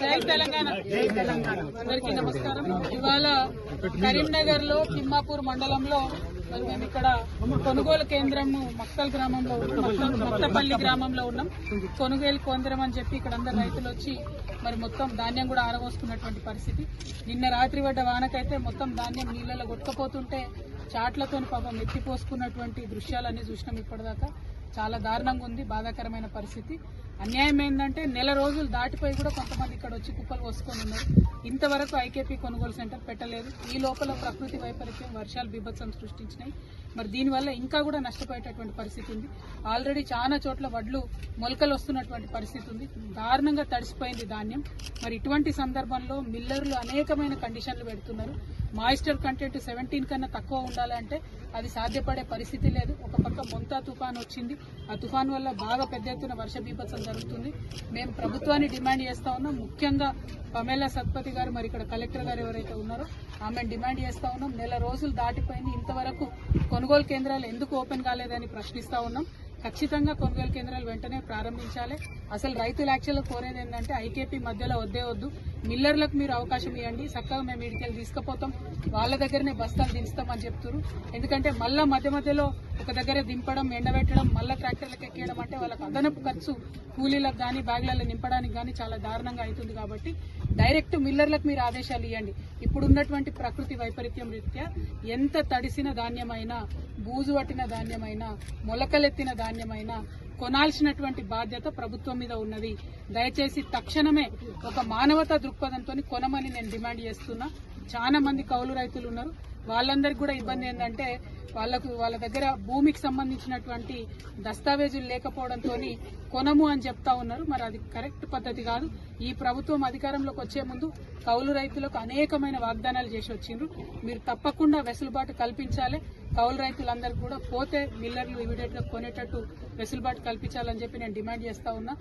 జై తెలంగాణ. అందరికీ నమస్కారం. ఇవాళ కరీంనగర్లో తిమ్మాపూర్ మండలంలో మరి మేము ఇక్కడ కొనుగోలు కేంద్రము మక్తల్ గ్రామంలో ఉన్నాం. మక్తపల్లి గ్రామంలో ఉన్నాం. కొనుగోలు కేంద్రం అని చెప్పి ఇక్కడ అందరు రైతులు వచ్చి మరి మొత్తం ధాన్యం కూడా ఆరబోసుకున్నటువంటి పరిస్థితి. నిన్న రాత్రి పడ్డ వానకైతే మొత్తం ధాన్యం నీళ్ళలో కొట్టుకపోతుంటే చాట్లతో పాపం ఎత్తిపోసుకున్నటువంటి దృశ్యాలన్నీ చూసినాం ఇప్పటిదాకా. చాలా దారుణంగా ఉంది బాధాకరమైన పరిస్థితి. అన్యాయం ఏంటంటే నెల రోజులు దాటిపోయి కూడా కొంతమంది ఇక్కడ వచ్చి కుప్పలు పోసుకొని ఉన్నారు. ఇంతవరకు ఐకేపీ కొనుగోలు సెంటర్ పెట్టలేదు. ఈ లోపల ప్రకృతి వైపరీత్యం వర్షాలు బీభత్సం సృష్టించినాయి. మరి దీనివల్ల ఇంకా కూడా నష్టపోయేటటువంటి పరిస్థితి ఉంది. ఆల్రెడీ చాలా చోట్ల వడ్లు మొలకలు వస్తున్నటువంటి పరిస్థితి ఉంది. దారుణంగా తడిసిపోయింది ధాన్యం. మరి ఇటువంటి సందర్భంలో మిల్లర్లు అనేకమైన కండిషన్లు పెడుతున్నారు. మాయిస్టర్ కంటెంట్ సెవెంటీన్ కన్నా తక్కువ ఉండాలంటే అది సాధ్యపడే పరిస్థితి లేదు. ఒక పక్క మొంతా తుఫాన్ వచ్చింది. ఆ తుఫాన్ వల్ల బాగా పెద్ద ఎత్తున వర్ష బీభత్సం జరుగుతుంది. మేము ప్రభుత్వాన్ని డిమాండ్ చేస్తా ఉన్నాం. ముఖ్యంగా పమేలా సత్పతి గారు మరి ఇక్కడ కలెక్టర్ గారు ఎవరైతే ఉన్నారో ఆమెను డిమాండ్ చేస్తా ఉన్నాం. నెల రోజులు దాటిపోయింది. ఇంతవరకు కొనుగోలు కేంద్రాలు ఎందుకు ఓపెన్ కాలేదని ప్రశ్నిస్తా ఉన్నాం. ఖచ్చితంగా కొనుగోలు కేంద్రాలు వెంటనే ప్రారంభించాలి. అసలు రైతులు యాక్చువల్గా కోరేది ఏంటంటే ఐకేపీ మధ్యలో వద్దే వద్దు. మిల్లర్లకు మీరు అవకాశం ఇవ్వండి. చక్కగా మేము ఇడికెళ్ళి తీసుకుపోతాం. వాళ్ళ దగ్గరనే బస్తాలు దించుతామని చెప్తున్నారు ఎందుకంటే మళ్ళా మధ్య మధ్యలో ఒక దగ్గర దింపడం ఎండబెట్టడం మళ్ళీ ట్రాక్టర్లకు ఎక్కేయడం అంటే వాళ్ళకి అదనపు ఖర్చు. కూలీలకు కానీ బ్యాగ్లలో నింపడానికి కానీ చాలా దారుణంగా అవుతుంది కాబట్టి డైరెక్ట్ మిల్లర్లకు మీరు ఆదేశాలు ఇవ్వండి ఇప్పుడున్నటువంటి ప్రకృతి వైపరీత్యం రీత్యా ఎంత తడిసిన ధాన్యమైనా బూజు పట్టిన ధాన్యమైనా మొలకలెత్తిన ధాన్యమైనా కొనాల్సినటువంటి బాధ్యత ప్రభుత్వం మీద ఉన్నది. దయచేసి తక్షణమే ఒక మానవతా దృక్పథంతో కొనమని నేను డిమాండ్ చేస్తున్నా. చాలా మంది కౌలు రైతులు ఉన్నారు. వాళ్ళందరికీ కూడా ఇబ్బంది ఏంటంటే వాళ్ళకు వాళ్ళ దగ్గర భూమికి సంబంధించినటువంటి దస్తావేజులు లేకపోవడంతో కొనము అని చెప్తా ఉన్నారు. మరి అది కరెక్ట్ పద్ధతి కాదు. ఈ ప్రభుత్వం అధికారంలోకి వచ్చే ముందు కౌలు రైతులకు అనేకమైన వాగ్దానాలు చేసి వచ్చిండ్రు. మీరు తప్పకుండా వెసులుబాటు కల్పించాలి. కౌలు రైతులందరికీ కూడా పోతే మిల్లర్లు ఇమీడియట్గా కొనేటట్టు వెసులుబాటు కల్పించాలని చెప్పి నేను డిమాండ్ చేస్తా ఉన్నా.